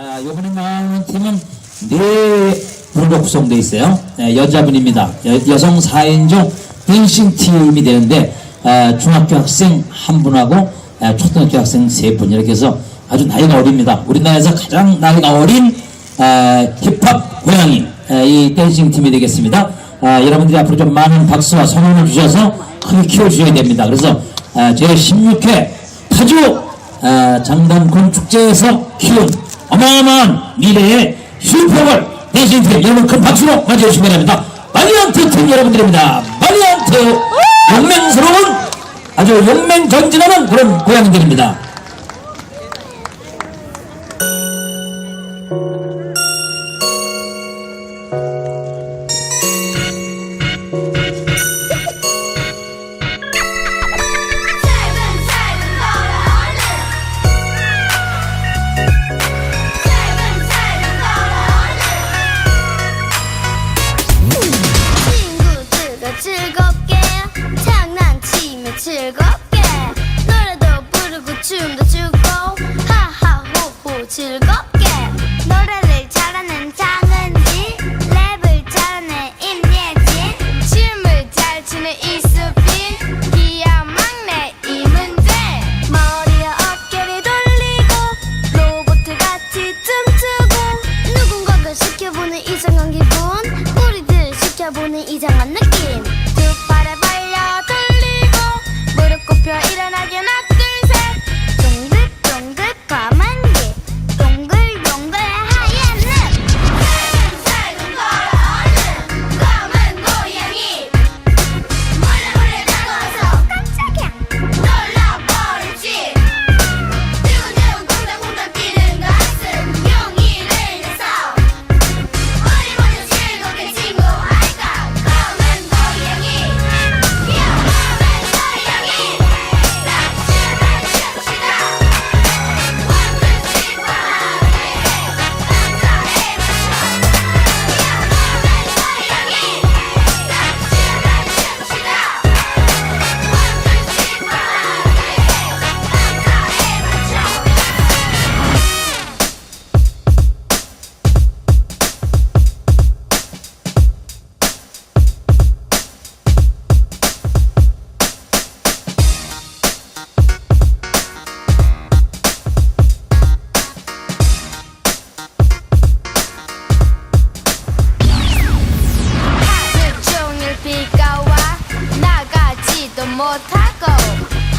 아, 이번에 나오는 팀은 네 분으로 구성되어 있어요. 네, 여자분입니다. 여, 성 4인조 댄싱 팀이 되는데 아, 중학교 학생 한 분하고 아, 초등학교 학생 세 분 이렇게 해서 아주 나이가 어립니다. 우리나라에서 가장 나이가 어린 아, 힙합 고양이 아, 이 댄싱 팀이 되겠습니다. 아, 여러분들이 앞으로 좀 많은 박수와 성원을 주셔서 크게 키워주셔야 됩니다. 그래서 아, 제16회 파주 아, 장담군 축제에서 키운 어마어마한 미래의 슈퍼볼 대신팀 여러분 큰 박수로 맞이해주시기 바랍니다. 마리안트 팀 여러분들입니다. 마리안트 용맹스러운 아주 용맹 전진하는 그런 고양이들입니다. 즐겁게. 장난치며 즐겁게. 노래도 부르고 춤도 추고. 하하호호 즐겁게. 노래를 잘하는 장은지 랩을 잘하는 임예진 춤을 잘 추는 이수빈. 귀여운 막내 이문재. 머리와 어깨를 돌리고 로봇 같이 춤추고 누군가가 시켜보는 이상한 기분 우리들 시켜보는 이상한 느낌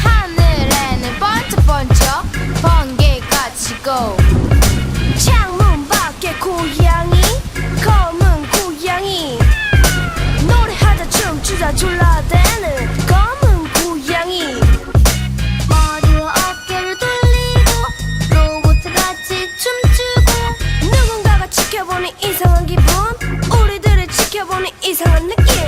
하늘에는 번쩍번쩍 번개가 치고. 창문 밖에 고양이 검은 고양이. 노래하자 춤추자 졸라대는 검은 고양이. 머리와 어깨를 돌리고 로봇같이 춤추고 누군가가 지켜보는 이상한 기분 우리들을 지켜보는 이상한 느낌.